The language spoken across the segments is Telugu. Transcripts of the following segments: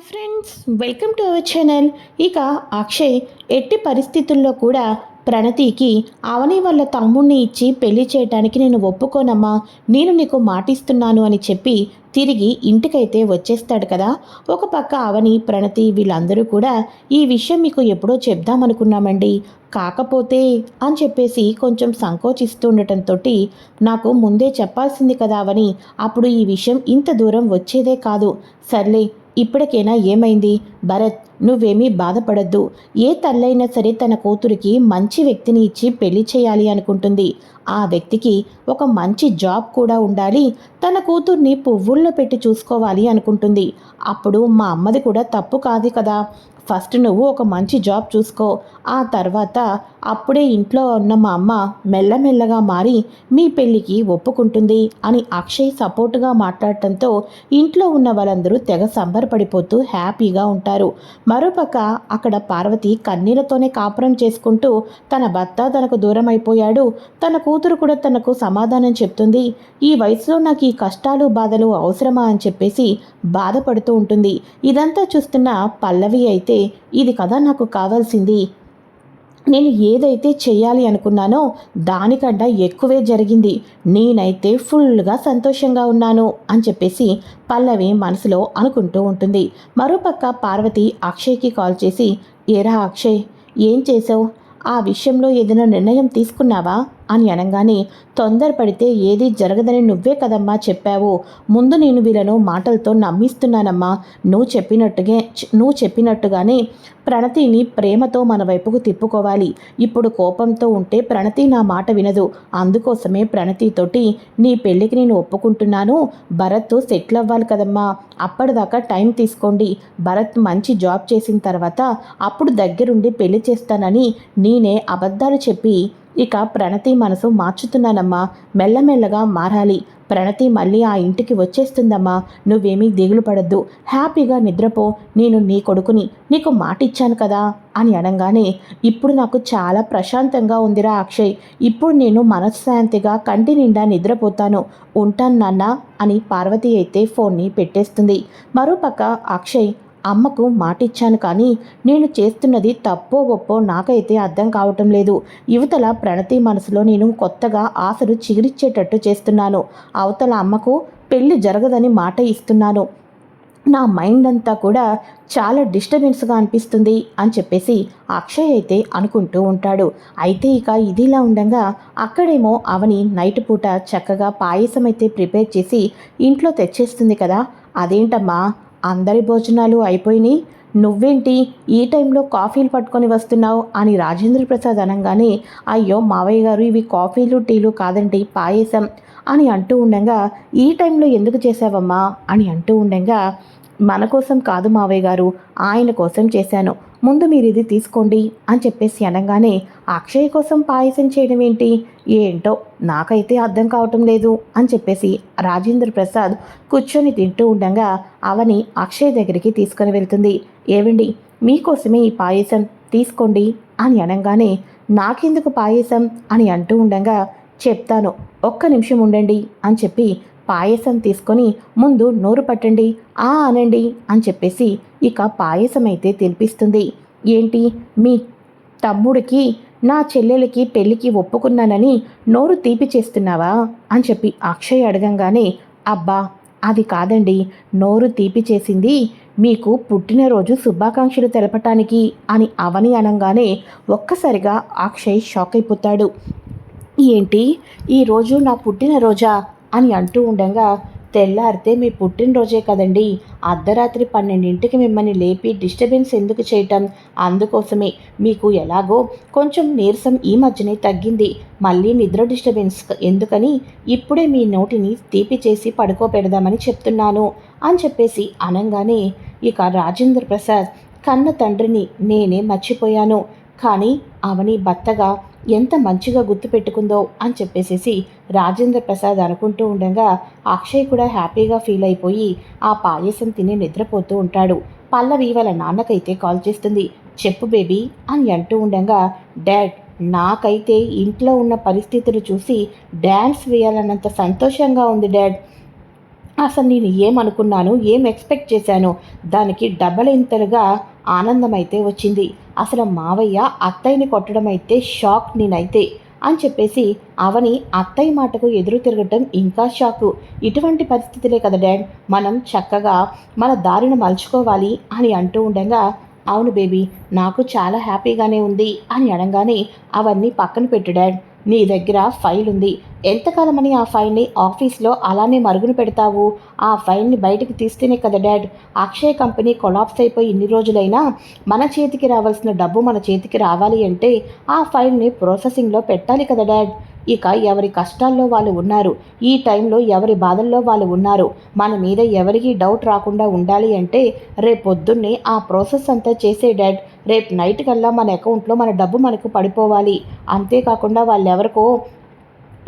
Hi friends welcome to our channel. ఇక అక్షయ్ ఎట్టి పరిస్థితుల్లో కూడా ప్రణతికి అవని వాళ్ళ తమ్ముణ్ణి ఇచ్చి పెళ్ళి చేయటానికి నేను ఒప్పుకోనమ్మా నేను నీకు మాటిస్తున్నాను అని చెప్పి తిరిగి ఇంటికైతే వచ్చేస్తాడు కదా. ఒక పక్క అవని ప్రణతి వీళ్ళందరూ కూడా ఈ విషయం మీకు ఎప్పుడో చెప్దామనుకున్నామండి. కాకపోతే అని చెప్పేసి కొంచెం సంకోచిస్తుండటంతో నాకు ముందే చెప్పాల్సింది కదా అవని అప్పుడు ఈ విషయం ఇంత దూరం వచ్చేదే కాదు. సర్లే ఇప్పటికైనా ఏమైంది? భరత్ నువ్వేమీ బాధపడద్దు. ఏ తల్లైనా సరే తన కూతురికి మంచి వ్యక్తిని ఇచ్చి పెళ్ళి చేయాలి అనుకుంటుంది. ఆ వ్యక్తికి ఒక మంచి జాబ్ కూడా ఉండాలి. తన కూతుర్ని పువ్వుల్లో పెట్టి చూసుకోవాలి అనుకుంటుంది. అప్పుడు మా అమ్మది కూడా తప్పు కాదు కదా. ఫస్ట్ నువ్వు ఒక మంచి జాబ్ చూసుకో. ఆ తర్వాత అప్పుడే ఇంట్లో ఉన్న మా అమ్మ మెల్లమెల్లగా మారి మీ పెళ్ళికి ఒప్పుకుంటుంది అని అక్షయ్ సపోర్టుగా మాట్లాడటంతో ఇంట్లో ఉన్న వాళ్ళందరూ తెగ సంబరపడిపోతూ హ్యాపీగా ఉంటారు. మరోపక్క అక్కడ పార్వతి కన్నీళ్ళతోనే కాపురం చేసుకుంటూ తన భర్త తనకు దూరం అయిపోయాడు తన కూతురు కూడా తనకు సమాధానం చెప్తుంది. ఈ వయసులో నాకు ఈ కష్టాలు బాధలు అవసరమా అని చెప్పేసి బాధపడుతూ ఉంటుంది. ఇదంతా చూస్తున్న పల్లవి అయితే ఇది కదా నాకు కావాల్సింది. నేను ఏదైతే చేయాలి అనుకున్నానో దానికంట ఎక్కువే జరిగింది. నేనైతే ఫుల్గా సంతోషంగా ఉన్నాను అని చెప్పేసి పల్లవి మనసులో అనుకుంటూ ఉంటుంది. మరోపక్క పార్వతి అక్షయ్కి కాల్ చేసి ఏరా అక్షయ్ ఏం చేసావు? ఆ విషయంలో ఏదైనా నిర్ణయం తీసుకున్నావా? అని అనగానే తొందరపడితే ఏది జరగదని నువ్వే కదమ్మా చెప్పావు. ముందు నేను వీళ్ళను మాటలతో నమ్మిస్తున్నానమ్మా. నువ్వు చెప్పినట్టుగా నువ్వు చెప్పినట్టుగానే ప్రణతిని ప్రేమతో మన వైపుకు తిప్పుకోవాలి. ఇప్పుడు కోపంతో ఉంటే ప్రణతి నా మాట వినదు. అందుకోసమే ప్రణతితోటి నీ పెళ్ళికి నేను ఒప్పుకుంటున్నాను. భరత్ సెటిల్ అవ్వాలి కదమ్మా. అప్పటిదాకా టైం తీసుకోండి. భరత్ మంచి జాబ్ చేసిన తర్వాత అప్పుడు దగ్గరుండి పెళ్ళి చేస్తానని నేనే అబద్ధాలు చెప్పి ఇక ప్రణతి మనసు మార్చుతున్నానమ్మా. మెల్లమెల్లగా మారాలి. ప్రణతి మళ్ళీ ఆ ఇంటికి వచ్చేస్తుందమ్మా. నువ్వేమీ దిగులు పడద్దు. హ్యాపీగా నిద్రపో. నేను నీ కొడుకుని నీకు మాట ఇచ్చాను కదా అని అనగానే ఇప్పుడు నాకు చాలా ప్రశాంతంగా ఉందిరా అక్షయ్. ఇప్పుడు నేను మనశ్శాంతిగా కంటి నిండా నిద్రపోతాను. ఉంటాను నాన్న అని పార్వతి అయితే ఫోన్ని పెట్టేస్తుంది. మరోపక్క అక్షయ్ అమ్మకు మాటిచ్చాను కానీ నేను చేస్తున్నది తప్పో ఒప్పో నాకైతే అర్థం కావటం లేదు. యువతల ప్రణతి మనసులో నేను కొత్తగా ఆశలు చిగురిచ్చేటట్టు చేస్తున్నాను. అవతల అమ్మకు పెళ్ళి జరగదని మాట ఇస్తున్నాను. నా మైండ్ అంతా కూడా చాలా డిస్టర్బెన్స్గా అనిపిస్తుంది అని చెప్పేసి అక్షయ్ అయితే అనుకుంటూ ఉంటాడు. అయితే ఇక ఇదిలా ఉండగా అక్కడేమో అవని నైట్ పూట చక్కగా పాయసం అయితే ప్రిపేర్ చేసి ఇంట్లో తెచ్చేస్తుంది కదా అదేంటమ్మా? అందరి భోజనాలు అయిపోయినాయి. నువ్వేంటి ఈ టైంలో కాఫీలు పట్టుకొని వస్తున్నావు అని రాజేంద్ర ప్రసాద్ అనగానే అయ్యో మావయ్య గారు ఇవి కాఫీలు టీలు కాదండి పాయసం అని అంటూ ఉండగా ఈ టైంలో ఎందుకు చేసావమ్మా అని అంటూ ఉండగా మన కోసం కాదు మావయ్య గారు ఆయన కోసం చేశాను. ముందు మీరు ఇది తీసుకోండి అని చెప్పేసి అనగానే అక్షయ్ కోసం పాయసం చేయడం ఏంటి? ఏంటో నాకైతే అర్థం కావటం లేదు అని చెప్పేసి రాజేంద్ర ప్రసాద్ కూర్చొని తింటూ ఉండగా అవని అక్షయ్ దగ్గరికి తీసుకొని వెళ్తుంది. ఏవండి? మీకోసమే ఈ పాయసం తీసుకోండి అని అనగానే నాకెందుకు పాయసం అని అంటూ ఉండగా చెప్తాను. ఒక్క నిమిషం ఉండండి అని చెప్పి పాయసం తీసుకొని ముందు నోరు పట్టండి. ఆ అనండి అని చెప్పేసి ఇక పాయసం అయితే తినిపిస్తుంది. ఏంటి? మీ తమ్ముడికి నా చెల్లెలకి పెళ్ళికి ఒప్పుకున్నానని నోరు తీపి చేస్తున్నావా? అని చెప్పి అక్షయ్ అడగంగానే అబ్బా అది కాదండి. నోరు తీపి చేసింది మీకు పుట్టినరోజు శుభాకాంక్షలు తెలపటానికి అని అవని అనగానే ఒక్కసారిగా అక్షయ్ షాక్ అయిపోతాడు. ఏంటి? ఈరోజు నా పుట్టినరోజా? అని అంటూ ఉండగా తెల్లారితే మీ పుట్టినరోజే కదండి. అర్ధరాత్రి పన్నెండింటికి మిమ్మల్ని లేపి డిస్టర్బెన్స్ ఎందుకు చేయటం? అందుకోసమే. మీకు ఎలాగో కొంచెం నీరసం ఈ మధ్యనే తగ్గింది. మళ్ళీ నిద్ర డిస్టర్బెన్స్ ఎందుకని? ఇప్పుడే మీ నోటిని తీపి చేసి పడుకోబెడదామని చెప్తున్నాను అని చెప్పేసి అనగానే ఇక రాజేంద్ర ప్రసాద్ కన్న తండ్రిని నేనే మర్చిపోయాను. కానీ అవని భర్తగా ఎంత మంచిగా గుర్తుపెట్టుకుందో అని చెప్పేసేసి రాజేంద్ర ప్రసాద్ అనుకుంటూ ఉండగా అక్షయ్ కూడా హ్యాపీగా ఫీల్ అయిపోయి ఆ పాయసం తిని నిద్రపోతూ ఉంటాడు. పల్లవి వాళ్ళ నాన్నకైతే కాల్ చేస్తుంది. చెప్పు బేబీ అని అంటూ ఉండగా డాడ్ నాకైతే ఇంట్లో ఉన్న పరిస్థితులు చూసి డ్యాన్స్ వేయాలన్నంత సంతోషంగా ఉంది డాడ్. అసలు నేను ఏమనుకున్నాను ఏం ఎక్స్పెక్ట్ చేశాను? దానికి డబల్ ఇంతలుగా ఆనందమైతే వచ్చింది. అసలు మావయ్య అత్తయ్యని కొట్టడం అయితే షాక్ నేనైతే అని చెప్పేసి అవని అత్తయ్య మాటకు ఎదురు తిరగటం ఇంకా షాకు. ఇటువంటి పరిస్థితులే కదా డాడ్ మనం చక్కగా మన దారిని మలుచుకోవాలి అని అంటూ ఉండగా అవును బేబీ నాకు చాలా హ్యాపీగానే ఉంది అని అనగానే అవన్నీ పక్కన పెట్టు డాడ్. నీ దగ్గర ఫైల్ ఉంది. ఎంతకాలమని ఆ ఫైల్ని ఆఫీస్లో అలానే మరుగున పెడతావు? ఆ ఫైల్ని బయటకు తీస్తేనే కదా డాడ్? అక్షయ కంపెనీ కొలాప్స్ అయిపోయి ఇన్ని రోజులైనా మన చేతికి రావాల్సిన డబ్బు మన చేతికి రావాలి అంటే ఆ ఫైల్ని ప్రాసెసింగ్లో పెట్టాలి కదా డాడ్? ఇక ఎవరి కష్టాల్లో వాళ్ళు ఉన్నారు ఈ టైంలో ఎవరి బాధల్లో వాళ్ళు ఉన్నారు మన మీద ఎవరికి డౌట్ రాకుండా ఉండాలి అంటే రేపొద్దున్నే ఆ ప్రాసెస్ అంతా చేసే డాడ్ రేపు నైట్ కల్లా మన అకౌంట్లో మన డబ్బు మనకు పడిపోవాలి. అంతేకాకుండా వాళ్ళు ఎవరికో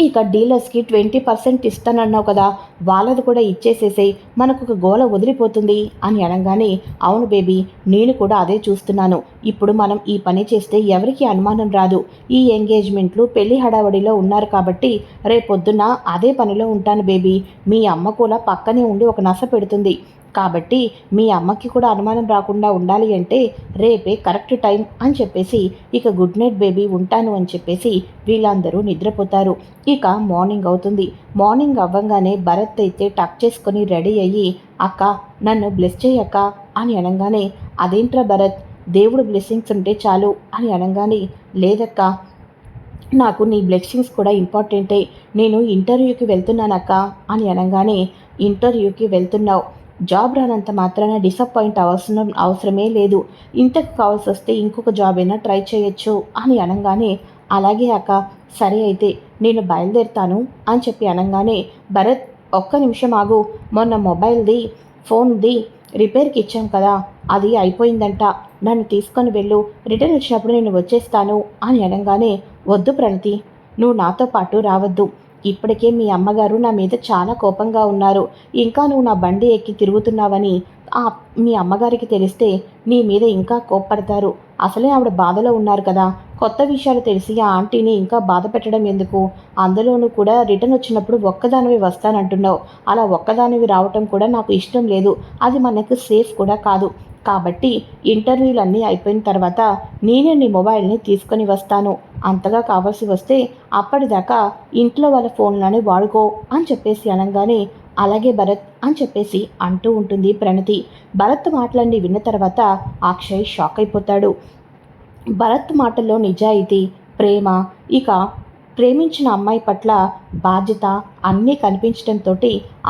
ఇక డీలర్స్కి ట్వంటీ పర్సెంట్ ఇస్తానన్నావు కదా వాళ్ళది కూడా ఇచ్చేసేసేయి మనకు ఒక గోల వదిలిపోతుంది అని అనగానే అవును బేబీ నేను కూడా అదే చూస్తున్నాను. ఇప్పుడు మనం ఈ పని చేస్తే ఎవరికి అనుమానం రాదు. ఈ ఎంగేజ్మెంట్లు పెళ్ళి హడావడిలో ఉన్నారు కాబట్టి రేపొద్దున అదే పనిలో ఉంటాను బేబీ. మీ అమ్మ కూడా పక్కనే ఉండి ఒక నస పెడుతుంది. కాబట్టి మీ అమ్మకి కూడా అనుమానం రాకుండా ఉండాలి అంటే రేపే కరెక్ట్ టైం అని చెప్పేసి ఇక గుడ్ నైట్ బేబీ ఉంటాను అని చెప్పేసి వీళ్ళందరూ నిద్రపోతారు. ఇక మార్నింగ్ అవుతుంది. మార్నింగ్ అవ్వగానే భరత్ అయితే టక్ చేసుకొని రెడీ అయ్యి అక్క నన్ను బ్లెస్ చేయక్క అని అనగానే అదేంట్రా భరత్ దేవుడు బ్లెస్సింగ్స్ ఉంటే చాలు అని అనగానే లేదక్క నాకు నీ బ్లెస్సింగ్స్ కూడా ఇంపార్టెంటే నేను ఇంటర్వ్యూకి వెళ్తున్నానక్క అని అనగానే ఇంటర్వ్యూకి వెళ్తున్నావు జాబ్ రానంత మాత్రాన డిసప్పాయింట్ అవసరం అవసరమే లేదు. ఇంతకు కావాల్సి వస్తే ఇంకొక జాబ్ అయినా ట్రై చేయొచ్చు అని అనగానే అలాగే అక్క సరే అయితే నేను బయలుదేరుతాను అని చెప్పి అనగానే భరత్ ఒక్క నిమిషం ఆగు. మొన్న మొబైల్ది ఫోన్ది రిపేర్కి ఇచ్చాం కదా అది అయిపోయిందంట. నన్ను తీసుకొని వెళ్ళు. రిటర్న్ వచ్చినప్పుడు నేను వచ్చేస్తాను అని అనగానే వద్దు ప్రణతి నువ్వు నాతో పాటు రావద్దు. ఇప్పటికే మీ అమ్మగారు నా మీద చాలా కోపంగా ఉన్నారు. ఇంకా నువ్వు నా బండి ఎక్కి తిరుగుతున్నావని ఆ మీ అమ్మగారికి తెలిస్తే నీ మీద ఇంకా కోప్పడతారు. అసలే ఆవిడ బాధలో ఉన్నారు కదా. కొత్త విషయాలు తెలిసి ఆ ఆంటీని ఇంకా బాధ పెట్టడం ఎందుకు? అందులోనూ కూడా రిటర్న్ వచ్చినప్పుడు ఒక్కదానివి వస్తానంటున్నావు. అలా ఒక్కదానివి రావటం కూడా నాకు ఇష్టం లేదు. అది మనకు సేఫ్ కూడా కాదు. కాబట్టి ఇంటర్వ్యూలు అన్నీ అయిపోయిన తర్వాత నేనే నీ మొబైల్ని తీసుకొని వస్తాను. అంతగా కావాల్సి వస్తే అప్పటిదాకా ఇంట్లో వాళ్ళ ఫోన్లోనే వాడుకో అని చెప్పేసి అనగానే అలాగే భరత్ అని చెప్పేసి అంటూ ఉంటుంది ప్రణతి. భరత్ మాటలన్నీ విన్న తర్వాత అక్షయ్ షాక్ అయిపోతాడు. భరత్ మాటల్లో నిజాయితీ ప్రేమ ఇక ప్రేమించిన అమ్మాయి పట్ల బాధ్యత అన్నీ కనిపించడంతో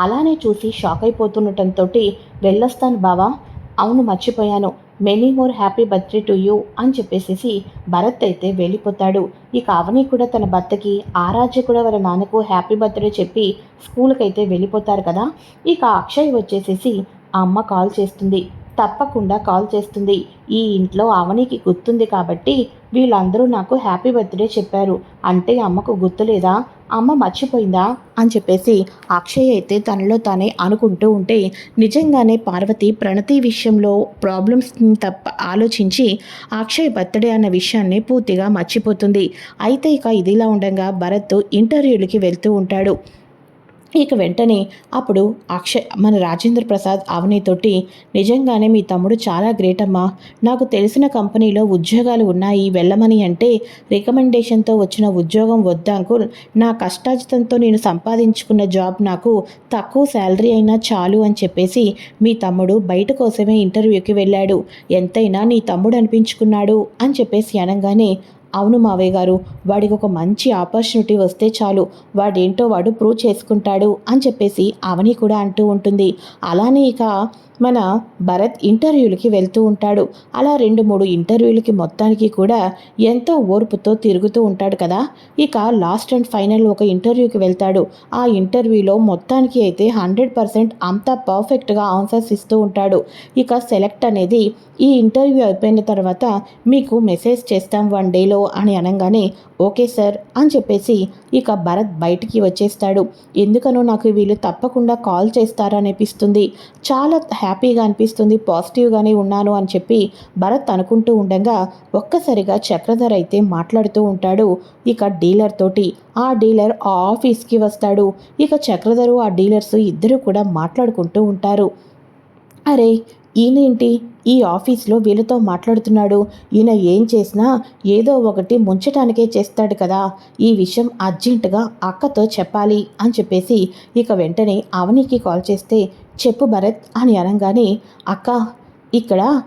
అలానే చూసి షాక్ అయిపోతుండటంతో వెళ్ళొస్తాను బావా. అవును మర్చిపోయాను. Many more happy birthday to you అని చెప్పేసేసి భరత్ అయితే వెళ్ళిపోతాడు. ఇక అవని కూడా తన భర్తకి ఆరాధ్య కూడా వాళ్ళ నాన్నకు హ్యాపీ బర్త్డే చెప్పి స్కూల్కి అయితే వెళ్ళిపోతారు కదా. ఇక అక్షయ్ వచ్చేసేసి ఆ అమ్మ కాల్ చేస్తుంది. తప్పకుండా కాల్ చేస్తుంది. ఈ ఇంట్లో అవనికి గుర్తుంది కాబట్టి వీళ్ళందరూ నాకు హ్యాపీ బర్త్డే చెప్పారు. అంటే అమ్మకు గుర్తులేదా అమ్మ మర్చిపోయిందా? అని చెప్పేసి అక్షయ్ అయితే తనలో తానే అనుకుంటూ ఉంటే నిజంగానే పార్వతి ప్రణతి విషయంలో ప్రాబ్లమ్స్ తప్ప ఆలోచించి అక్షయ్ బర్త్డే అన్న విషయాన్ని పూర్తిగా మర్చిపోతుంది. అయితే ఇక ఇదిలా ఉండగా భరత్ ఇంటర్వ్యూలకి వెళ్తూ ఉంటాడు. ఇక వెంటనే అప్పుడు అక్షయ్ మన రాజేంద్ర ప్రసాద్ అవనితోటి నిజంగానే మీ తమ్ముడు చాలా గ్రేట్ అమ్మా. నాకు తెలిసిన కంపెనీలో ఉద్యోగాలు ఉన్నాయి వెళ్ళమని అంటే రికమెండేషన్తో వచ్చిన ఉద్యోగం వద్దాకు నా కష్టాజితంతో నేను సంపాదించుకున్న జాబ్ నాకు తక్కువ శాలరీ అయినా చాలు అని చెప్పేసి మీ తమ్ముడు బయట కోసమే ఇంటర్వ్యూకి వెళ్ళాడు. ఎంతైనా నీ తమ్ముడు అనిపించుకున్నాడు అని చెప్పేసి అనగానే అవును మావయ్య గారు వాడికి ఒక మంచి ఆపర్చునిటీ వస్తే చాలు వాడేంటో వాడు ప్రూవ్ చేసుకుంటాడు అని చెప్పేసి అవని కూడా అంటూ ఉంటుంది. అలానే ఇక మన భరత్ ఇంటర్వ్యూలకి వెళ్తూ ఉంటాడు. అలా రెండు మూడు ఇంటర్వ్యూలకి మొత్తానికి కూడా ఎంతో ఓర్పుతో తిరుగుతూ ఉంటాడు కదా. ఇక లాస్ట్ అండ్ ఫైనల్ ఒక ఇంటర్వ్యూకి వెళ్తాడు. ఆ ఇంటర్వ్యూలో మొత్తానికి అయితే హండ్రెడ్ పర్సెంట్ అంతా పర్ఫెక్ట్గా ఆన్సర్స్ ఇస్తూ ఉంటాడు. ఇక సెలెక్ట్ అనేది ఈ ఇంటర్వ్యూ అయిపోయిన తర్వాత మీకు మెసేజ్ చేస్తాం వన్ డేలో అని అనగానే ఓకే సార్ అని చెప్పేసి ఇక భరత్ బయటికి వచ్చేస్తాడు. ఎందుకనో నాకు వీళ్ళు తప్పకుండా కాల్ చేస్తారా అనిపిస్తుంది చాలా హ్యాపీగా అనిపిస్తుంది పాజిటివ్గానే ఉన్నాను అని చెప్పి భరత్ అనుకుంటూ ఉండగా ఒక్కసారిగా చక్రధర్ అయితే మాట్లాడుతూ ఉంటాడు. ఇక డీలర్ తోటి ఆ డీలర్ ఆ ఆఫీస్కి వస్తాడు. ఇక చక్రధరు ఆ డీలర్స్ ఇద్దరు కూడా మాట్లాడుకుంటూ ఉంటారు. అరే ఈయనేంటి? ఈ ఆఫీస్లో వీళ్ళతో మాట్లాడుతున్నాడు. ఈయన ఏం చేసినా ఏదో ఒకటి ముంచటానికే చేస్తాడు కదా. ఈ విషయం అర్జెంటుగా అక్కతో చెప్పాలి అని చెప్పేసి ఇక వెంటనే అవనికి కాల్ చేస్తే చెప్పు భరత్ అని అనగానే అక్క ఇక్కడ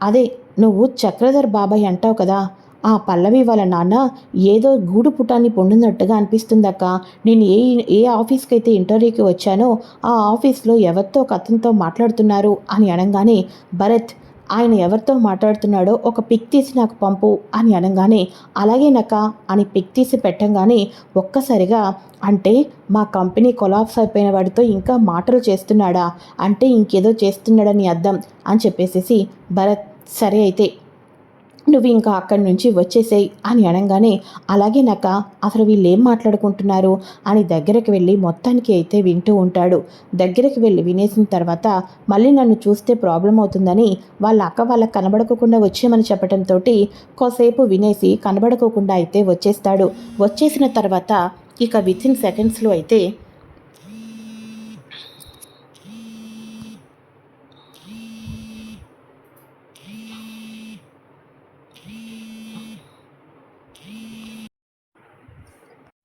అదే నువ్వు చక్రధర్ బాబాయ్ అంటావు కదా ఆ పల్లవి వాళ్ళ నాన్న ఏదో గూడు పుటాన్ని పొండినట్టుగా అనిపిస్తుందక్క. నేను ఏ ఏ ఆఫీస్కి అయితే ఇంటర్వ్యూకి వచ్చానో ఆ ఆఫీస్లో ఎవరితో ఒక అతనితో మాట్లాడుతున్నారు అని అనగానే భరత్ ఆయన ఎవరితో మాట్లాడుతున్నాడో ఒక పిక్ తీసి నాకు పంపు అని అనగానే అలాగేనక అని పిక్ తీసి పెట్టంగానే ఒక్కసారిగా అంటే మా కంపెనీ కొలాప్స్ అయిపోయిన వాడితో ఇంకా మాటలు చేస్తున్నాడా? అంటే ఇంకేదో చేస్తున్నాడని అర్థం అని చెప్పేసేసి భరత్ సరే అయితే నువ్వు ఇంకా అక్కడి నుంచి వచ్చేసేయి అని అనగానే అలాగే నాక అసలు వీళ్ళు ఏం మాట్లాడుకుంటున్నారు? అని దగ్గరికి వెళ్ళి మొత్తానికి అయితే వింటూ ఉంటాడు. దగ్గరకు వెళ్ళి వినేసిన తర్వాత మళ్ళీ నన్ను చూస్తే ప్రాబ్లం అవుతుందని వాళ్ళ అక్క వాళ్ళకి కనబడకుండా వచ్చేయమని చెప్పడంతో కాసేపు వినేసి కనబడకోకుండా అయితే వచ్చేస్తాడు. వచ్చేసిన తర్వాత ఇక విత్ ఇన్ సెకండ్స్లో అయితే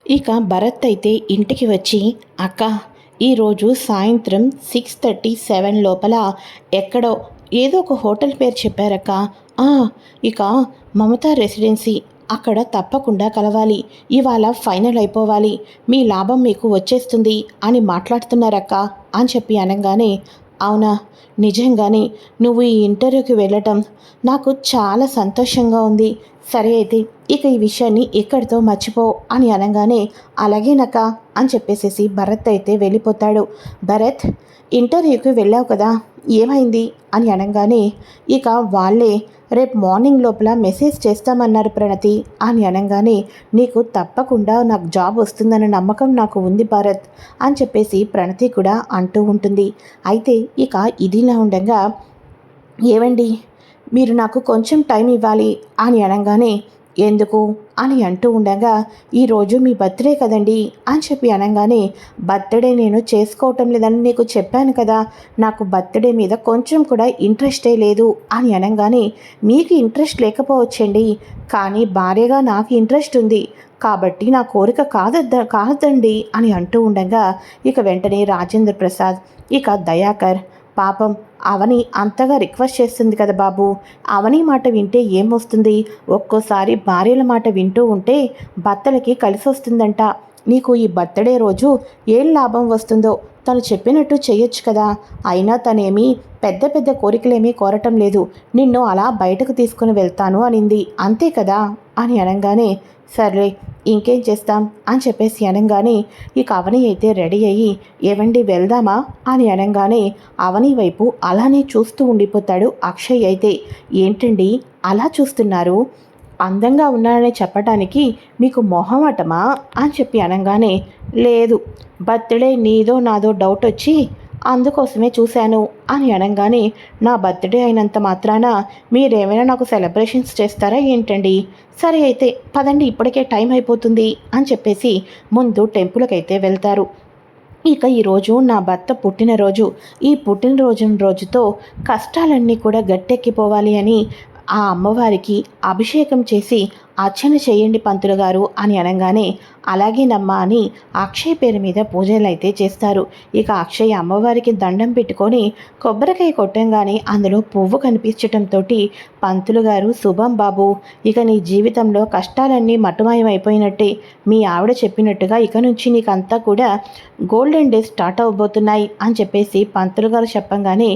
ఇక భరత్ అయితే ఇంటికి వచ్చి అక్క ఈరోజు సాయంత్రం సిక్స్ థర్టీ సెవెన్ లోపల ఎక్కడో ఏదో ఒక హోటల్ పేరు చెప్పారక్క. "ఆ, ఇక మమతా రెసిడెన్సీ అక్కడ తప్పకుండా కలవాలి. ఇవాళ ఫైనల్ అయిపోవాలి. మీ లాభం మీకు వచ్చేస్తుంది అని మాట్లాడుతున్నారక్క అని చెప్పి అనగానే అవునా? నిజంగానే నువ్వు ఈ ఇంటర్వ్యూకి వెళ్ళటం నాకు చాలా సంతోషంగా ఉంది. సరే అయితే ఇక ఈ విషయాన్ని ఇక్కడితో మర్చిపో అని అనగానే అలాగేనక అని చెప్పేసేసి భరత్ అయితే వెళ్ళిపోతాడు. భరత్ ఇంటర్వ్యూకి వెళ్ళావు కదా? ఏమైంది అని అనగానే ఇక వాళ్ళే రేపు మార్నింగ్ లోపల మెసేజ్ చేస్తామన్నారు ప్రణతి అని అనగానే నీకు తప్పకుండా నాకు జాబ్ వస్తుందన్న నమ్మకం నాకు ఉంది భారత్ అని చెప్పేసి ప్రణతి కూడా అంటూ ఉంటుంది. అయితే ఇక ఇదిలా ఉండగా ఏవండి మీరు నాకు కొంచెం టైం ఇవ్వాలి అని అనగానే ఎందుకు? అని అంటూ ఉండగా ఈరోజు మీ బర్త్డే కదండి అని చెప్పి అనగానే బర్త్డే నేను చేసుకోవటం లేదని నీకు చెప్పాను కదా నాకు బర్త్డే మీద కొంచెం కూడా ఇంట్రెస్టే లేదు అని అనగానే మీకు ఇంట్రెస్ట్ లేకపోవచ్చండి కానీ భార్యగా నాకు ఇంట్రెస్ట్ ఉంది కాబట్టి నా కోరిక కాదద్ద కాదండి అని అంటూ ఉండగా ఇక వెంటనే రాజేంద్ర ప్రసాద్ ఇక దయాకర్ పాపం అవని అంతగా రిక్వెస్ట్ చేస్తుంది కదా బాబు. అవని మాట వింటే ఏమొస్తుంది ఒక్కోసారి భార్యల మాట వింటూ ఉంటే భర్తలకి కలిసి వస్తుందంట. నీకు ఈ బర్త్డే రోజు ఏం లాభం వస్తుందో తను చెప్పినట్టు చేయొచ్చు కదా. అయినా తనేమి పెద్ద పెద్ద కోరికలేమీ కోరటం లేదు. నిన్ను అలా బయటకు తీసుకుని వెళ్తాను అనింది. అంతే కదా? అని అనగానే సర్లే ఇంకేం చేస్తాం? అని చెప్పేసి అనగానే ఇక అవని అయితే రెడీ అయ్యి ఏవండి వెళ్దామా? అని అనగానే అవని వైపు అలానే చూస్తూ ఉండిపోతాడు అక్షయ్ అయితే. ఏంటండి? అలా చూస్తున్నారు? అందంగా ఉన్నాడని చెప్పటానికి మీకు మొహమటమా అని చెప్పి అనగానే లేదు. బర్త్డే నీదో నాదో డౌట్ వచ్చి అందుకోసమే చూశాను అని అనగానే నా బర్త్డే అయినంత మాత్రాన మీరేమైనా నాకు సెలబ్రేషన్స్ చేస్తారా ఏంటండి? సరే అయితే పదండి ఇప్పటికే టైం అయిపోతుంది అని చెప్పేసి ముందు టెంపుల్కి అయితే వెళ్తారు. ఇక ఈరోజు నా భర్త పుట్టినరోజు ఈ పుట్టినరోజు రోజుతో కష్టాలన్నీ కూడా గట్టెక్కిపోవాలి అని ఆ అమ్మవారికి అభిషేకం చేసి అర్చన చేయండి పంతులు గారు అని అనగానే అలాగేనమ్మా అని అక్షయ్ పేరు మీద పూజలు అయితే చేస్తారు. ఇక అక్షయ్ అమ్మవారికి దండం పెట్టుకొని కొబ్బరికాయ కొట్టంగానే అందులో పువ్వు కనిపించటంతో పంతులు గారు శుభం బాబు ఇక నీ జీవితంలో కష్టాలన్నీ మటుమాయమైపోయినట్టే. అయిపోయినట్టే మీ ఆవిడ చెప్పినట్టుగా ఇక నుంచి నీకంతా కూడా గోల్డెన్ డేస్ స్టార్ట్ అవబోతున్నాయి అని చెప్పేసి పంతులు గారు చెప్పంగానే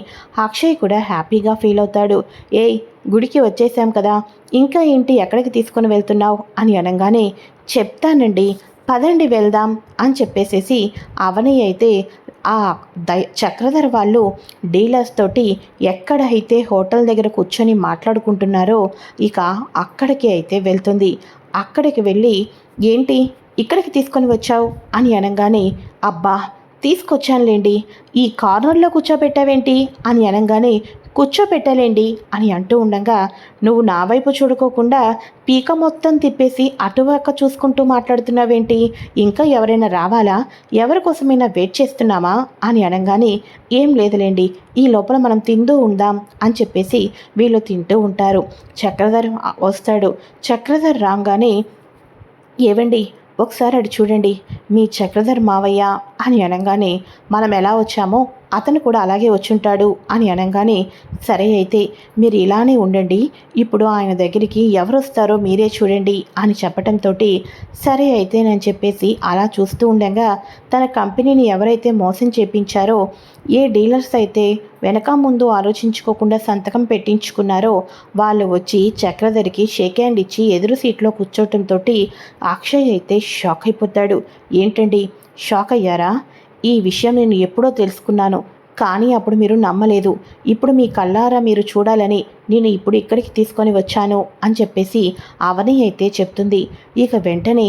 అక్షయ్ కూడా హ్యాపీగా ఫీల్ అవుతాడు. ఏయ్ గుడికి వచ్చేసాం కదా ఇంకా ఏంటి ఎక్కడికి తీసుకొని వెళ్తున్నావు అని అనగానే చెప్తానండి పదండి వెళ్దాం అని చెప్పేసేసి అవని అయితే ఆ దై చక్రధర్ వాళ్ళు డీలర్స్ తోటి ఎక్కడైతే హోటల్ దగ్గర కూర్చొని మాట్లాడుకుంటున్నారో ఇక అక్కడికి అయితే వెళ్తుంది. అక్కడికి వెళ్ళి ఏంటి ఇక్కడికి తీసుకొని వచ్చావు అని అనగానే అబ్బా తీసుకొచ్చానులేండి ఈ కార్నర్లో కూర్చోబెట్టావేంటి అని అనగానే కూర్చోపెట్టలేండి అని అంటూ ఉండగా నువ్వు నా వైపు చూడుకోకుండా పీక మొత్తం తిప్పేసి అటువక్క చూసుకుంటూ మాట్లాడుతున్నావేంటి? ఇంకా ఎవరైనా రావాలా? ఎవరి కోసమైనా వెయిట్ చేస్తున్నామా? అని అనగానే ఏం లేదులేండి ఈ లోపల మనం తింటూ ఉందాం అని చెప్పేసి వీళ్ళు తింటూ ఉంటారు. చక్రధర్ వస్తాడు. చక్రధర్ రాగానే ఏవండి? ఒకసారి అటు చూడండి మీ చక్రధర్ మావయ్య అని అనగానే మనం ఎలా వచ్చామో అతను కూడా అలాగే వచ్చుంటాడు అని అనగానే సరే అయితే మీరు ఇలానే ఉండండి. ఇప్పుడు ఆయన దగ్గరికి ఎవరు వస్తారో మీరే చూడండి అని చెప్పటంతో సరే అయితే నేను చెప్పేసి అలా చూస్తూ ఉండగా తన కంపెనీని ఎవరైతే మోసం చేపించారో ఏ డీలర్స్ అయితే వెనక ముందు ఆలోచించుకోకుండా సంతకం పెట్టించుకున్నారో వాళ్ళు వచ్చి చక్రధరికి షేక్ హ్యాండ్ ఇచ్చి ఎదురు సీట్లో కూర్చోవటంతో అక్షయ్ అయితే షాక్ అయిపోతాడు. ఏంటండి? షాక్ అయ్యారా? ఈ విషయం నేను ఎప్పుడో తెలుసుకున్నాను కానీ అప్పుడు మీరు నమ్మలేదు. ఇప్పుడు మీ కళ్ళారా మీరు చూడాలని నేను ఇప్పుడు ఇక్కడికి తీసుకొని వచ్చాను అని చెప్పేసి అవని అయితే చెప్తుంది. ఇక వెంటనే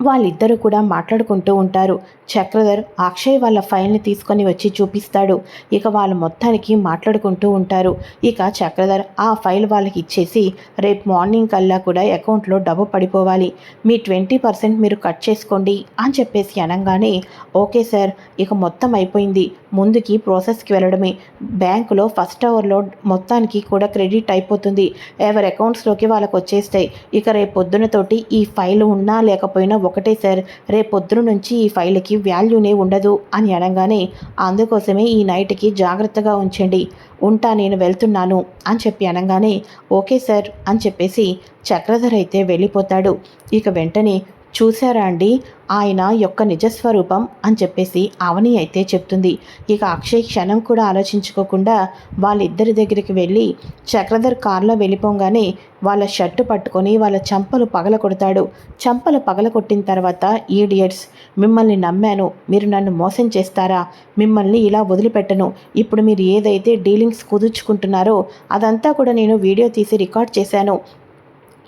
వాళ్ళిద్దరూ కూడా మాట్లాడుకుంటూ ఉంటారు. చక్రధర్ అక్షయ్ వాళ్ళ ఫైల్ని తీసుకొని వచ్చి చూపిస్తాడు. ఇక వాళ్ళు మొత్తానికి మాట్లాడుకుంటూ ఉంటారు. ఇక చక్రధర్ ఆ ఫైల్ వాళ్ళకి ఇచ్చేసి రేపు మార్నింగ్ కల్లా కూడా అకౌంట్లో డబ్బు పడిపోవాలి. మీ ట్వంటీ పర్సెంట్ మీరు కట్ చేసుకోండి అని చెప్పేసి అనగానే ఓకే సార్ ఇక మొత్తం అయిపోయింది. ముందుకి ప్రాసెస్కి వెళ్ళడమే. బ్యాంకులో ఫస్ట్ అవర్లో మొత్తానికి కూడా క్రెడిట్ అయిపోతుంది. ఎవరి అకౌంట్స్లోకి వాళ్ళకి వచ్చేస్తాయి. ఇక రేపు పొద్దునతోటి ఈ ఫైల్ ఉన్నా లేకపోయినా ఒకటే సార్. రేపు నుంచి ఈ ఫైల్కి వాల్యూనే ఉండదు అని అనగానే అందుకోసమే ఈ నైట్కి జాగ్రత్తగా ఉంచండి. ఉంటా నేను వెళ్తున్నాను అని చెప్పి అనగానే ఓకే సార్ అని చెప్పేసి చక్రధర్ అయితే వెళ్ళిపోతాడు. ఇక వెంటనే చూశారా అండి? ఆయన యొక్క నిజస్వరూపం అని చెప్పేసి అవని అయితే చెప్తుంది. ఇక అక్షయ్ క్షణం కూడా ఆలోచించుకోకుండా వాళ్ళిద్దరి దగ్గరికి వెళ్ళి చక్రధర్ కారులో వెళ్ళిపోగానే వాళ్ళ షర్టు పట్టుకొని వాళ్ళ చంపలు పగల కొడతాడు. చంపలు పగల కొట్టిన తర్వాత ఈడియట్స్ మిమ్మల్ని నమ్మాను. మీరు నన్ను మోసం చేస్తారా? మిమ్మల్ని ఇలా వదిలిపెట్టను. ఇప్పుడు మీరు ఏదైతే డీలింగ్స్ కుదుర్చుకుంటున్నారో అదంతా కూడా నేను వీడియో తీసి రికార్డ్ చేశాను.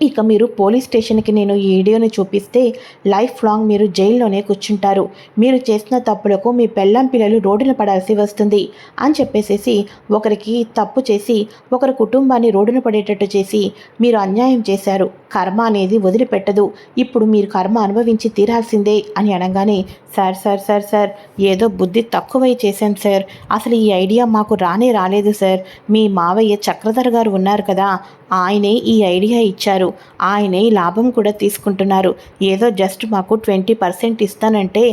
ఇక మీరు పోలీస్ స్టేషన్కి నేను ఈ వీడియోని చూపిస్తే లైఫ్ లాంగ్ మీరు జైల్లోనే కూర్చుంటారు. మీరు చేసిన తప్పులకు మీ పెళ్ళం పిల్లలు రోడ్డున పడాల్సి వస్తుంది అని చెప్పేసేసి ఒకరికి తప్పు చేసి ఒకరి కుటుంబాన్ని రోడ్డున పడేటట్టు చేసి మీరు అన్యాయం చేశారు. కర్మ అనేది వదిలిపెట్టదు. ఇప్పుడు మీరు కర్మ అనుభవించి తీరాల్సిందే అని అనగానే సార్ సార్ సార్ సార్ ఏదో బుద్ధి తక్కువై చేశాం సార్. అసలు ఈ ఐడియా మాకు రానే రాలేదు సార్. మీ మావయ్య చక్రధర్ గారు ఉన్నారు కదా ఆయనే ఈ ఐడియా ఇచ్చారు. ఆయనే లాభం కూడా తీసుకుంటున్నారు. ఏదో జస్ట్ మాకు ట్వంటీ పర్సెంట్ ఇస్తానంటే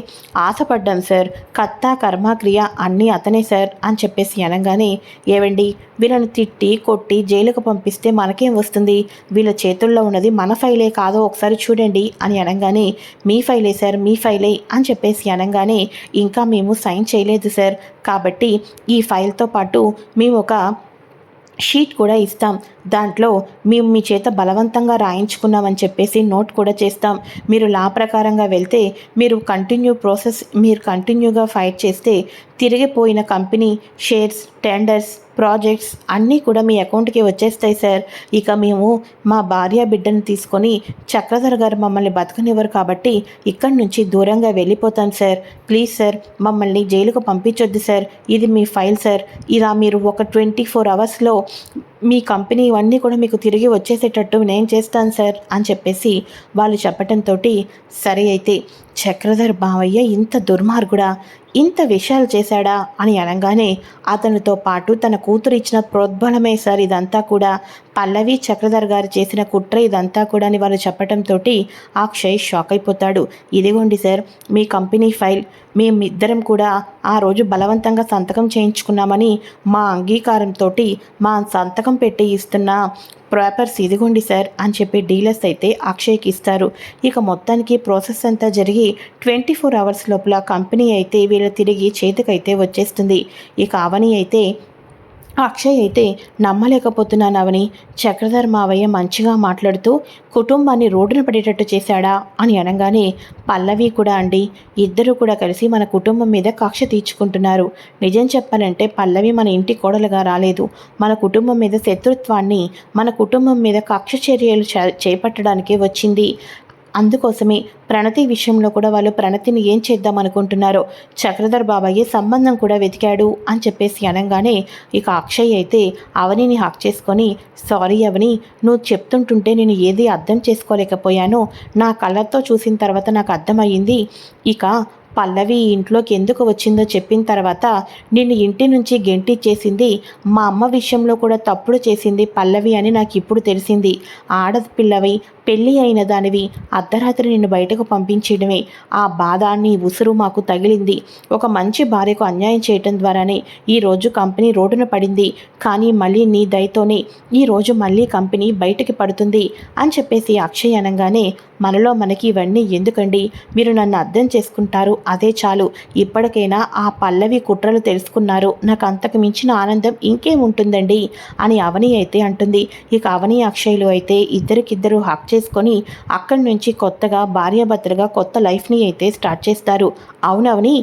ఆశపడ్డాం సార్. కత్తా కర్మ క్రియ అన్నీ అతనే సార్ అని చెప్పేసి అనగానే ఏవండి వీళ్ళని తిట్టి కొట్టి జైలుకు పంపిస్తే మనకేం వస్తుంది? వీళ్ళ చేతుల్లో ఉన్నది మన ఫైలే కాదో ఒకసారి చూడండి అని అనగానే మీ ఫైలే సార్ మీ ఫైలే అని చెప్పేసి అనగానే ఇంకా మేము సైన్ చేయలేదు సార్. కాబట్టి ఈ ఫైల్తో పాటు మేము ఒక షీట్ కూడా ఇస్తాం. దాంట్లో మేము మీ చేత బలవంతంగా రాయించుకున్నామని చెప్పేసి నోట్ కూడా చేస్తాం. మీరు లా ప్రకారంగా వెళ్తే మీరు కంటిన్యూ ప్రాసెస్ మీరు కంటిన్యూగా ఫైట్ చేస్తే తిరిగిపోయిన కంపెనీ షేర్స్ టెండర్స్ ప్రాజెక్ట్స్ అన్నీ కూడా మీ అకౌంట్కి వచ్చేస్తాయి సార్. ఇక మేము మా భార్య బిడ్డను తీసుకొని చక్రధర్ గారు మమ్మల్ని బతకనివ్వరు కాబట్టి ఇక్కడి నుంచి దూరంగా వెళ్ళిపోతాం సార్. ప్లీజ్ సార్ మమ్మల్ని జైలుకు పంపించొద్దు సార్. ఇది మీ ఫైల్ సార్. ఇలా మీరు ఒక ట్వంటీ ఫోర్ అవర్స్లో మీ కంపెనీ ఇవన్నీ కూడా మీకు తిరిగి వచ్చేసేటట్టు నేను చేస్తాను సార్ అని చెప్పేసి వాళ్ళు చెప్పటంతో సరే అయితే చక్రధర్ బావయ్య ఇంత దుర్మార్గుడా? ఇంత విషయాలు చేశాడా అని అనగానే అతనితో పాటు తన కూతురు ఇచ్చిన ప్రోద్బలమే సార్ ఇదంతా కూడా. పల్లవి చక్రధర్ గారు చేసిన కుట్ర ఇదంతా కూడా అని వాళ్ళు చెప్పడంతో అక్షయ్ షాక్ అయిపోతాడు. ఇదిగోండి సార్ మీ కంపెనీ ఫైల్ మేమిద్దరం కూడా ఆ రోజు బలవంతంగా సంతకం చేయించుకున్నామని మా అంగీకారంతో మా సంతకం పెట్టి ఇస్తున్న పేపర్స్ ఇదిగోండి సార్ అని చెప్పి డీలర్స్ అయితే అక్షయ్కి ఇస్తారు. ఇక మొత్తానికి ప్రాసెస్ అంతా జరిగి ట్వంటీ ఫోర్ అవర్స్ లోపల కంపెనీ అయితే వీళ్ళ తిరిగి చేతికైతే వచ్చేస్తుంది. ఇక అవని అయితే అక్షయ్ అయితే నమ్మలేకపోతున్నాను అవని. చక్రధర్ మావయ్య మంచిగా మాట్లాడుతూ కుటుంబాన్ని రోడ్డున పడేటట్టు చేశాడా అని అనగానే పల్లవి కూడా అండి ఇద్దరు కూడా కలిసి మన కుటుంబం మీద కక్ష తీర్చుకుంటున్నారు. నిజం చెప్పాలంటే పల్లవి మన ఇంటి కోడలుగా రాలేదు. మన కుటుంబం మీద శత్రుత్వాన్ని మన కుటుంబం మీద కక్ష చర్యలు చేపట్టడానికే వచ్చింది. అందుకోసమే ప్రణతి విషయంలో కూడా వాళ్ళు ప్రణతిని ఏం చేద్దాం అనుకుంటున్నారో చక్రధర్ బాబాయ్ సంబంధం కూడా వెతికాడు అని చెప్పేసి అనగానే ఇక అక్షయ్ అయితే అవనిని హాక్ చేసుకొని సారీ అవని నువ్వు చెప్తుంటుంటే నేను ఏది అర్థం చేసుకోలేకపోయాను నా కళ్ళతో చూసిన తర్వాత నాకు అర్థమయ్యింది. ఇక పల్లవి ఇంట్లోకి ఎందుకు వచ్చిందో చెప్పిన తర్వాత నిన్ను ఇంటి నుంచి గెంటి చేసింది మా అమ్మ విషయంలో కూడా తప్పుడు చేసింది పల్లవి అని నాకు ఇప్పుడు తెలిసింది. ఆడపిల్లవి పెళ్ళి అయిన దానివి అర్ధరాత్రి నిన్ను బయటకు పంపించడమే. ఆ బాధ నీ ఉసురు మాకు తగిలింది. ఒక మంచి భార్యకు అన్యాయం చేయటం ద్వారానే ఈరోజు కంపెనీ రోడ్డున పడింది. కానీ మళ్ళీ నీ దయతోనే ఈరోజు మళ్ళీ కంపెనీ బయటకి పడుతుంది అని చెప్పేసి అక్షయ్ అనగానే మనలో మనకి ఇవన్నీ ఎందుకండి? మీరు నన్ను అర్థం చేసుకుంటారు అదే చాలు. ఇప్పటికైనా ఆ పల్లవి కుట్రలు తెలుసుకున్నారు. నాకు అంతకు మించిన ఆనందం ఇంకేముంటుందండి అని అవని అయితే అంటుంది. ఇక అవని అక్షయ్లు అయితే ఇద్దరికిద్దరు హక్ చేసుకొని అక్కడి నుంచి కొత్తగా భార్యాభర్తలుగా కొత్త లైఫ్ని అయితే స్టార్ట్ చేస్తారు. అవునవని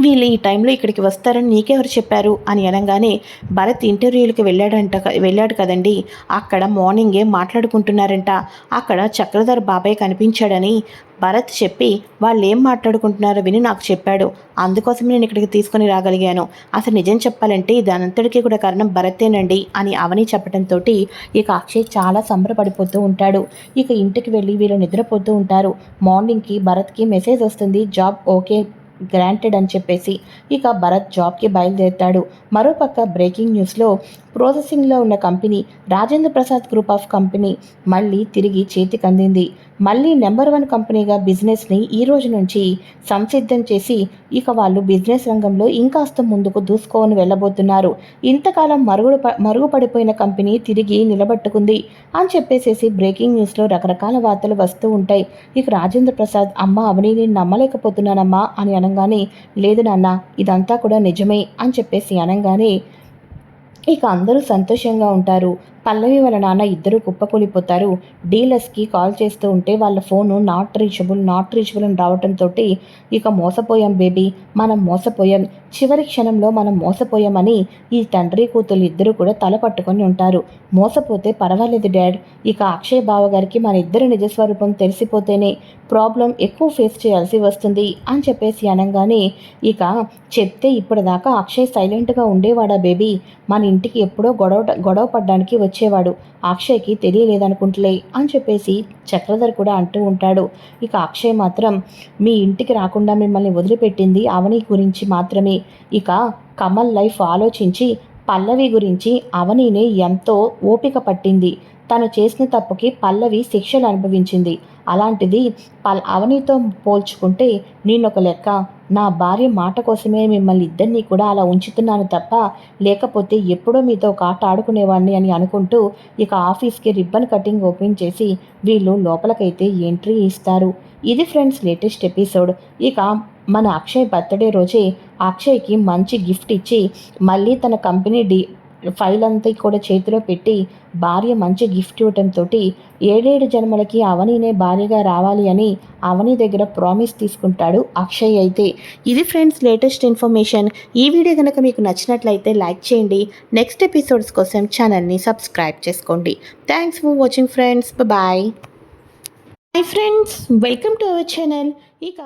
వీళ్ళు ఈ టైంలో ఇక్కడికి వస్తారని నీకెవరు చెప్పారు? అని అనగానే భరత్ ఇంటర్వ్యూలకు వెళ్ళాడంట వెళ్ళాడు కదండి. అక్కడ మార్నింగే మాట్లాడుకుంటున్నారంట. అక్కడ చక్రధర్ బాబాయ్ కనిపించాడని భరత్ చెప్పి వాళ్ళు ఏం మాట్లాడుకుంటున్నారో విని నాకు చెప్పాడు. అందుకోసం నేను ఇక్కడికి తీసుకుని రాగలిగాను. అసలు నిజం చెప్పాలంటే దానంతటికీ కూడా కారణం భరతేనండి అని అవని చెప్పడంతో ఇక అక్షయ్ చాలా సంబరపడిపోతూ ఉంటాడు. ఇక ఇంటికి వెళ్ళి వీళ్ళు నిద్రపోతూ ఉంటారు. మార్నింగ్కి భరత్కి మెసేజ్ వస్తుంది జాబ్ ఓకే గ్రాంటెడ్ అని చెప్పేసి ఇక భరత్ జాబ్కి బయలుదేరుతాడు. మరోపక్క బ్రేకింగ్ న్యూస్లో ప్రాసెసింగ్లో ఉన్న company Rajendra Prasad group of company మళ్ళీ తిరిగి చేతికందింది మళ్ళీ నెంబర్ వన్ కంపెనీగా బిజినెస్ని ఈ రోజు నుంచి సంసిద్ధం చేసి ఇక వాళ్ళు బిజినెస్ రంగంలో ఇంకాస్త ముందుకు దూసుకోని వెళ్ళబోతున్నారు. ఇంతకాలం మరుగుడు మరుగుపడిపోయిన కంపెనీ తిరిగి నిలబట్టుకుంది అని చెప్పేసేసి బ్రేకింగ్ న్యూస్లో రకరకాల వార్తలు వస్తూ ఉంటాయి. ఇక రాజేంద్ర ప్రసాద్ అమ్మ అవని నేను నమ్మలేకపోతున్నానమ్మా అని అనగానే లేదు నాన్న ఇదంతా కూడా నిజమే అని చెప్పేసి అనగానే ఇక అందరూ సంతోషంగా ఉంటారు. పల్లవి వాళ్ళ నాన్న ఇద్దరు కుప్పకూలిపోతారు. డీలర్స్కి కాల్ చేస్తూ ఉంటే వాళ్ళ phone not reachable not reachable అని రావడంతో ఇక మోసపోయాం బేబీ మనం మోసపోయాం. చివరి క్షణంలో మనం మోసపోయామని ఈ తండ్రి కూతురు ఇద్దరు కూడా తల పట్టుకొని ఉంటారు. మోసపోతే పర్వాలేదు డాడ్ ఇక అక్షయ్ బావ గారికి మన ఇద్దరు నిజస్వరూపం తెలిసిపోతేనే ప్రాబ్లం ఎక్కువ ఫేస్ చేయాల్సి వస్తుంది అని చెప్పేసి అనగానే ఇక చెప్తే ఇప్పటిదాకా అక్షయ్ సైలెంట్గా ఉండేవాడా బేబీ? మన ఇంటికి ఎప్పుడో గొడవ గొడవ పడ్డానికి వచ్చేవాడు. అక్షయ్కి తెలియలేదనుకుంటలే అని చెప్పేసి చక్రధర్ కూడా అంటూ ఉంటాడు. ఇక అక్షయ్ మాత్రం మీ ఇంటికి రాకుండా మిమ్మల్ని వదిలిపెట్టింది అవని గురించి మాత్రమే. ఇక కమల్ లైఫ్ ఆలోచించి పల్లవి గురించి అవనీనే ఎంతో ఓపిక పట్టింది. తను చేసిన తప్పుకి పల్లవి శిక్షలు అనుభవించింది. అలాంటిది పల్ అవనితో పోల్చుకుంటే నేనొక లెక్క నా భార్య మాట కోసమే మిమ్మల్ని ఇద్దరినీ కూడా అలా ఉంచుతున్నాను తప్ప లేకపోతే ఎప్పుడో మీతో ఒక ఆట ఆడుకునేవాడిని అని అనుకుంటూ ఇక ఆఫీస్కి రిబ్బన్ కటింగ్ ఓపెన్ చేసి వీళ్ళు లోపలికైతే ఎంట్రీ ఇస్తారు. ఇది ఫ్రెండ్స్ లేటెస్ట్ ఎపిసోడ్. ఇక మన అక్షయ్ బర్త్డే రోజే అక్షయ్కి మంచి గిఫ్ట్ ఇచ్చి మళ్ళీ తన కంపెనీ డి ఫైల్ అంతా కూడా చేతిలో పెట్టి భార్య మంచి గిఫ్ట్ ఇవ్వటంతో ఏడేడు జన్మలకి అవనినే భార్యగా రావాలి అని అవని దగ్గర ప్రామిస్ తీసుకుంటాడు అక్షయ్ అయితే. ఇది ఫ్రెండ్స్ లేటెస్ట్ ఇన్ఫర్మేషన్. ఈ వీడియో కనుక మీకు నచ్చినట్లయితే లైక్ చేయండి. నెక్స్ట్ ఎపిసోడ్స్ కోసం ఛానల్ని సబ్స్క్రైబ్ చేసుకోండి. Thanks for watching friends. Bye. Hi friends welcome to our channel. ఇక